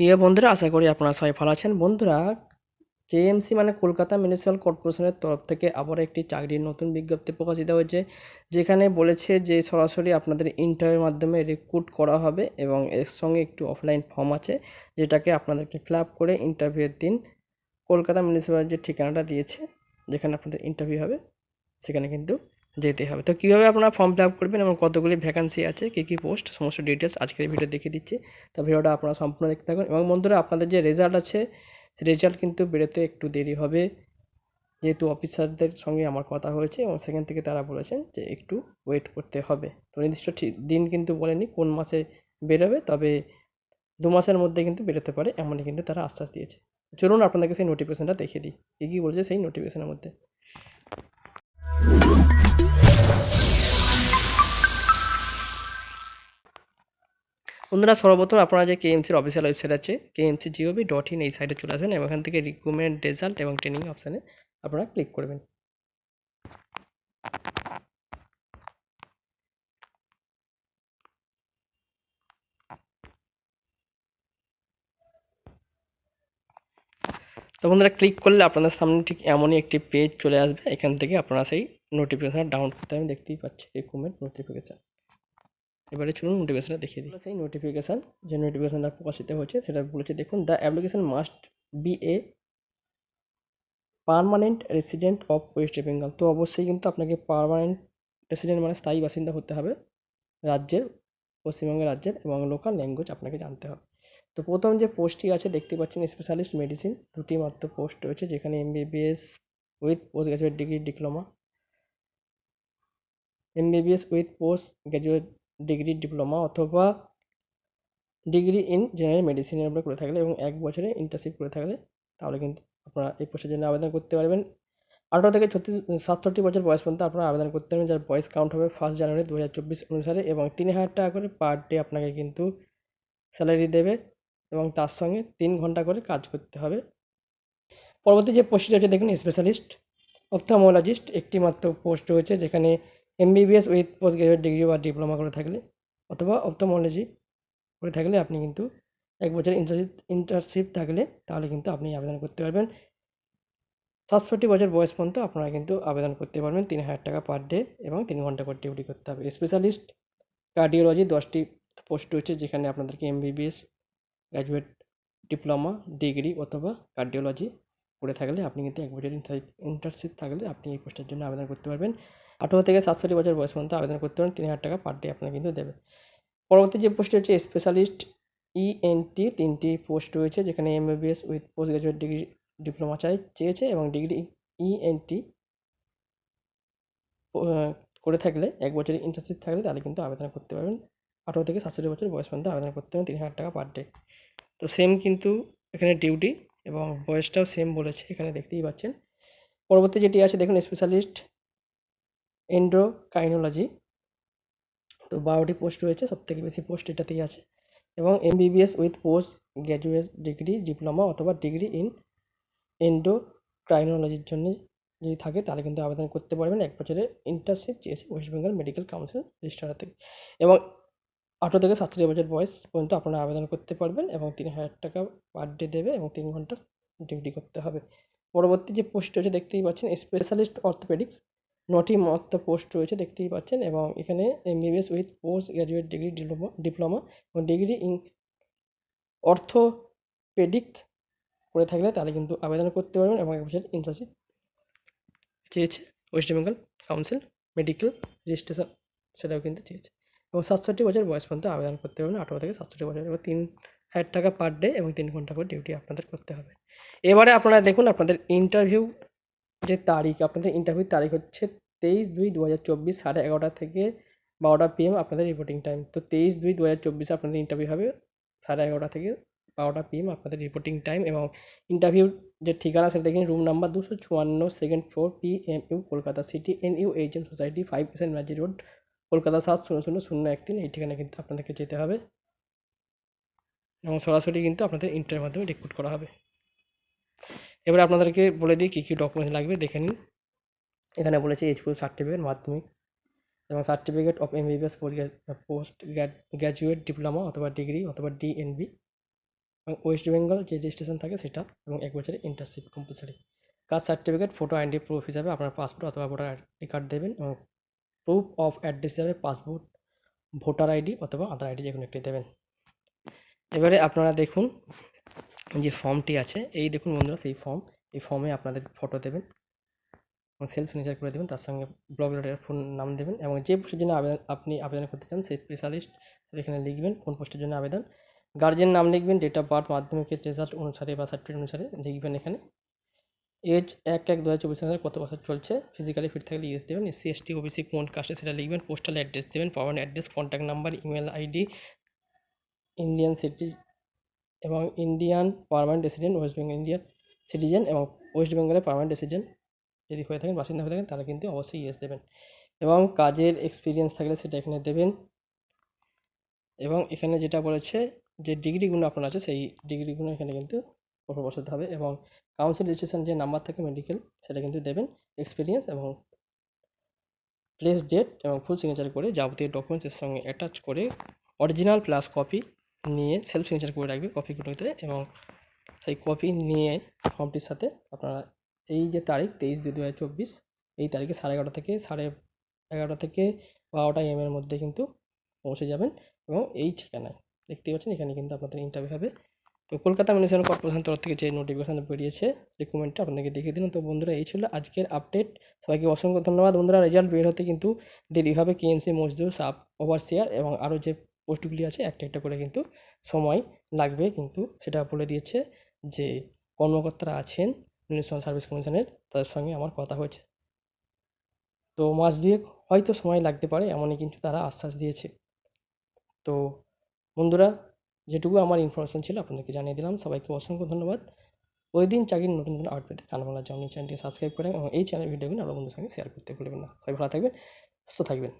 প্রিয় বন্ধুরা, আশা করি আপনারা সবাই ভালো আছেন। বন্ধুরা, কেএমসি মানে কলকাতা মিউনিসিপ্যাল কর্পোরেশনের তরফ থেকে আবার একটি চাকরির নতুন বিজ্ঞপ্তি প্রকাশিত হয়েছে, যেখানে বলেছে যে সরাসরি আপনাদের ইন্টারভিউর মাধ্যমে রিক্রুট করা হবে এবং এর সঙ্গে একটু অফলাইন ফর্ম আছে, যেটাকে আপনাদেরকে ফিল আপ করে ইন্টারভিউয়ের দিন কলকাতা মিউনিসিপ্যাল যে ঠিকানাটা দিয়েছে, যেখানে আপনাদের ইন্টারভিউ হবে, সেখানে কিন্তু যেতে হবে। তো কীভাবে আপনারা ফর্ম ফিল আপ করবেন এবং কতগুলি ভ্যাকান্সি আছে, কী কী পোস্ট সমস্ত ডিটেলস আজকের ভিডিও দেখিয়ে দিচ্ছি। তো ভিডিওটা আপনারা সম্পূর্ণ দেখতে থাকুন। এবং বন্ধুরা, আপনাদের যে রেজাল্ট আছে রেজাল্ট কিন্তু বেরোতে একটু দেরি হবে। যেহেতু অফিসারদের সঙ্গে আমার কথা হয়েছে এবং সেখান থেকে তারা বলেছেন যে একটু ওয়েট করতে হবে। তো নির্দিষ্ট ঠিক দিন কিন্তু বলেনি কোন মাসে বেরোবে, তবে দু মাসের মধ্যে কিন্তু বেরোতে পারে, এমনই কিন্তু তারা আশ্বাস দিয়েছে। চলুন আপনাদেরকে সেই নোটিফিকেশনটা দেখিয়ে দিই। কী কী বলছে সেই নোটিফিকেশনের মধ্যে? বন্ধুরা, সর্বপ্রথম আপনারা যে কেএমসির অফিসিয়াল ওয়েবসাইট আছে কেএমসি জিওভি ডট ইন এই সাইটে চলে আসেন এবং এখান থেকে রিক্রুটমেন্ট রেজাল্ট এবং ট্রেনিং অপশানে আপনারা ক্লিক করবেন। তো বন্ধুরা ক্লিক করলে আপনাদের সামনে ঠিক এমনই একটি পেজ চলে আসবে। এখান থেকে আপনারা সেই নোটিফিকেশান ডাউনলোড করতে আমি দেখতেই পাচ্ছি রিক্রুটমেন্ট নোটিফিকেশান এবারে চলুন নোটিফিকেশানটা দেখিয়ে দিই। সেই নোটিফিকেশান যে নোটিফিকেশানটা প্রকাশিত হয়েছে, সেটা বলেছে, দেখুন the application must be a permanent resident of West Bengal তো অবশ্যই কিন্তু আপনাকে পারমানেন্ট রেসিডেন্ট মানে স্থায়ী বাসিন্দা হতে হবে রাজ্যের, পশ্চিমবঙ্গের রাজ্যের এবং লোকাল ল্যাঙ্গুয়েজ আপনাকে জানতে হবে। তো প্রথম যে পোস্টটি আছে, দেখতে পাচ্ছেন স্পেশালিস্ট মেডিসিন দুটি মাত্র পোস্ট রয়েছে, যেখানে MBBS with post graduate degree diploma MBBS with post graduate degree diploma অথবা ডিগ্রি ইন জেনারেল মেডিসিনের উপরে করে থাকলে এবং এক বছরে ইন্টার্নশিপ করে থাকলে, তাহলে কিন্তু আপনারা এই পোস্টের জন্য আবেদন করতে পারবেন। আঠারো থেকে ছত্রিশ সাতষট্টি বছর বয়স পর্যন্ত আপনারা আবেদন করতে পারবেন, যার বয়স কাউন্ট হবে ফার্স্ট জানুয়ারি দু হাজার চব্বিশ অনুসারে এবং তিন হাজার টাকা করে পার ডে আপনাকে কিন্তু স্যালারি দেবে এবং তার সঙ্গে তিন ঘণ্টা করে কাজ করতে হবে। পরবর্তী যে পোস্টটি রয়েছে, দেখুন স্পেশালিস্ট অপথমোলজিস্ট একটি মাত্র পোস্ট রয়েছে, যেখানে MBBS with post graduate degree বা ডিপ্লোমা করে থাকলে অথবা অপথমোলজি করে থাকলে আপনি কিন্তু এক বছর ইন্টারশিপ ইন্টার্নশিপ থাকলে তাহলে কিন্তু আপনি আবেদন করতে পারবেন। সাতষট্টি বছর বয়স পর্যন্ত আপনারা কিন্তু আবেদন করতে পারবেন তিন হাজার টাকা পার ডে এবং তিন ঘণ্টা করে ডিউটি করতে হবে। স্পেশালিস্ট কার্ডিওলজি দশটি পোস্ট রয়েছে যেখানে আপনাদেরকে এমবিবিএস গ্র্যাজুয়েট ডিপ্লোমা ডিগ্রি অথবা কার্ডিওলজি করে থাকলে আপনি কিন্তু এক বছর ইন্টার্নশিপ থাকলে আপনি এই পোস্টের জন্য আবেদন করতে পারবেন। আঠেরো থেকে সাতষট্টি বছর বয়স পর্যন্ত আবেদন করতে পারেন, তিন হাজার টাকা পার ডে আপনাকে কিন্তু দেবে। পরবর্তী যে পোস্ট হচ্ছে স্পেশালিস্ট ইএনটি তিনটি পোস্ট রয়েছে, যেখানে MBBS with post graduate degree diploma চাই, চেয়েছে এবং ডিগ্রি ইএনটি করে থাকলে, এক বছরের ইন্টার্নশিপ থাকলে তাহলে কিন্তু আবেদন করতে পারবেন। আঠেরো থেকে সাতষট্টি বছর বয়স পর্যন্ত আবেদন করতে পারেন, তিন হাজার টাকা পার ডে তো সেম কিন্তু এখানে ডিউটি এবং বয়সটাও সেম বলেছে, এখানে দেখতেই পাচ্ছেন। পরবর্তী যেটি আছে, দেখুন স্পেশালিস্ট এন্ড্রোকাইনোলজি তো বারোটি পোস্ট রয়েছে সব থেকে বেশি পোস্ট এটাতেই আছে। এবং MBBS with post graduate degree diploma অথবা ডিগ্রি ইন এন্ডোক্রাইনোলজির জন্য যদি থাকে, তাহলে কিন্তু আবেদন করতে পারবেন এক বছরের ইন্টার্নশিপ চেয়েছে West Bengal medical council registrar থেকে। এবং আঠেরো থেকে সাতষট্টি বছর বয়স পর্যন্ত আপনারা আবেদন করতে পারবেন এবং তিন হাজার টাকা পার ডে দেবে এবং তিন ঘণ্টা ডিউটি করতে হবে। পরবর্তী যে পোস্ট রয়েছে, দেখতেই পাচ্ছেন স্পেশালিস্ট অর্থোপেডিক্স নটি মাত্র পোস্ট রয়েছে, দেখতেই পাচ্ছেন। এবং এখানে MBBS with post graduate degree diploma diploma এবং ডিগ্রি ইন অর্থোপেডিক্স করে থাকলে তাহলে কিন্তু আবেদন করতে পারবেন এবং এক বছর ইন্টার্নশিপ চেয়েছে। West Bengal council medical registration সেটাও কিন্তু চেয়েছে। এবং সাতষট্টি বছর বয়স পর্যন্ত আবেদন করতে পারবেন, আঠারো থেকে সাতষট্টি বছর। এবং তিন হাজার টাকা পার ডে এবং তিন ঘণ্টা করে ডিউটি আপনাদের করতে হবে। এবারে আপনারা দেখুন, আপনাদের ইন্টারভিউ যে তারিখ, আপনাদের ইন্টারভিউ তারিখ হচ্ছে তেইশ দুই দু হাজার চব্বিশ সাড়ে এগারোটা থেকে বারোটা পিএম আপনাদের রিপোর্টিং টাইম তো তেইশ দুই দু হাজার চব্বিশে আপনাদের ইন্টারভিউ হবে সাড়ে এগারোটা থেকে বারোটা পিএম আপনাদের রিপোর্টিং টাইম এবং ইন্টারভিউ যে ঠিকানা সেটা দেখেন রুম নাম্বার দুশো চুয়ান্ন second floor P M U Kolkata city N U H M society five S N Maji road Kolkata সাত শূন্য শূন্য শূন্য এক তিন, এই ঠিকানা কিন্তু আপনাদেরকে যেতে হবে। এবং সরাসরি কিন্তু আপনাদের ইন্টারভিউর মাধ্যমে রিক্রুট করা হবে। এবার আপনাদেরকে বলে দিই কী কী ডকুমেন্টস লাগবে, দেখে নিন। এখানে বলেছে এইচপুর সার্টিফিকেট মাধ্যমিক এবং certificate of MBBS post post graduate diploma অথবা ডিগ্রি অথবা ডিএনবি এবং ওয়েস্ট বেঙ্গল যে রেজিস্ট্রেশন থাকে সেটা এবং এক বছরের internship compulsory caste certificate photo ID proof হিসাবে আপনার পাসপোর্ট অথবা ভোটার আইডি কার্ড দেবেন এবং প্রুফ অফ অ্যাড্রেস হিসাবে পাসপোর্ট ভোটার আইডি অথবা আধার আইডি যে কোনো একটি দেবেন। এবারে আপনারা দেখুন যে ফর্মটি আছে, এই দেখুন বন্ধুরা, সেই ফর্ম। এই ফর্মে আপনাদের ফটো দেবেন, এবং সেলফ সিগনেচার করে দেবেন, তার সঙ্গে ব্লগ লেটারের ফোন নাম দেবেন, এবং যে পোস্টের জন্য আবেদন, আপনি আবেদন করতে চান, সেই স্পেশালিস্ট এখানে লিখবেন কোন পোস্টের জন্য আবেদন। গার্জেন নাম লিখবেন ডেট অফ বার্থ মাধ্যমিকের রেজাল্ট অনুসারে বা সার্টিফিকেট অনুসারে লিখবেন এখানে। এজ এক এক দু হাজার চব্বিশ সালে কত বছর চলছে ফিজিক্যালি ফিট থাকলে ইয়েস দেবেন এসসি এসটি ওবিসি কোন কাস্টে সেটা লিখবেন পোস্টাল অ্যাড্রেস দেবেন পাওয়ার address contact number email ID Indian city এবং Indian permanent resident West Bengal Indian citizen এবং ওয়েস্ট বেঙ্গলের পারমানেন্ট রেসিডেন্ট যদি হয়ে থাকেন, বাসিন্দা হয়ে থাকেন, তারা কিন্তু অবশ্যই ইয়েস দেবেন। এবং কাজের এক্সপিরিয়েন্স থাকলে সেটা এখানে দেবেন। এবং এখানে যেটা বলেছে যে ডিগ্রিগুলো আপনার আছে, সেই ডিগ্রিগুলো এখানে কিন্তু প্রপার বসাতে হবে এবং কাউন্সিল রেজিস্ট্রেশন যে নাম্বার থাকে মেডিকেল সেটা কিন্তু দেবেন এক্সপিরিয়েন্স এবং প্লেস ডেট এবং ফুল সিগনেচার করে যাবতীয় ডকুমেন্টসের সঙ্গে অ্যাটাচ করে অরিজিনাল প্লাস কপি নিয়ে সেলফ সিগনেচার করে রাখবে কপিগুলোতে এবং সেই কপি নিয়ে ফর্মটির সাথে আপনারা এই যে তারিখ তেইশ দুই দু হাজার চব্বিশ, এই তারিখে সাড়ে এগারোটা থেকে সাড়ে এগারোটা থেকে বারোটা এম এর মধ্যে কিন্তু পৌঁছে যাবেন এবং এই ঠিকানায় দেখতেই পাচ্ছেন এখানে কিন্তু আপনাদের ইন্টারভিউ হবে। তো কলকাতা মিউনিসিপ্যাল কর্পোরেশন তরফ থেকে যে নোটিফিকেশান বেরিয়েছে রিক্রুটমেন্টটা আপনাদেরকে দেখিয়ে দিলাম। তো বন্ধুরা, এই ছিল আজকের আপডেট সবাইকে অসংখ্য ধন্যবাদ। বন্ধুরা রেজাল্ট বের হতে কিন্তু দেরি হবে। কেএমসি মজদুর সাব ওভারসিয়ার এবং আরও যে পোস্টগুলি আছে, একটা একটা করে কিন্তু সময় লাগবে। কিন্তু সেটা বলে দিয়েছে যে কর্মকর্তারা আছেন মিউনিসিপ্যাল সার্ভিস কমিশনের তাদের সঙ্গে আমার কথা হয়েছে। তো মাস দুয়েক হয়তো সময় লাগতে পারে, এমনই কিন্তু তারা আশ্বাস দিয়েছে। তো বন্ধুরা, যেটুকু আমার ইনফরমেশন ছিল, আপনাদেরকে জানিয়ে দিলাম। সবাইকে অসংখ্য ধন্যবাদ। ওই দিন চাকরির নতুন নতুন আপডেট পেতে কানবাংলা জমি চ্যানেলটি সাবস্ক্রাইব করেন এবং এই চ্যানেল ভিডিওগুলো আপনার বন্ধুদের সঙ্গে শেয়ার করতে ভুলবেন না। সবাই ভালো থাকবেন, সুস্থ থাকবেন।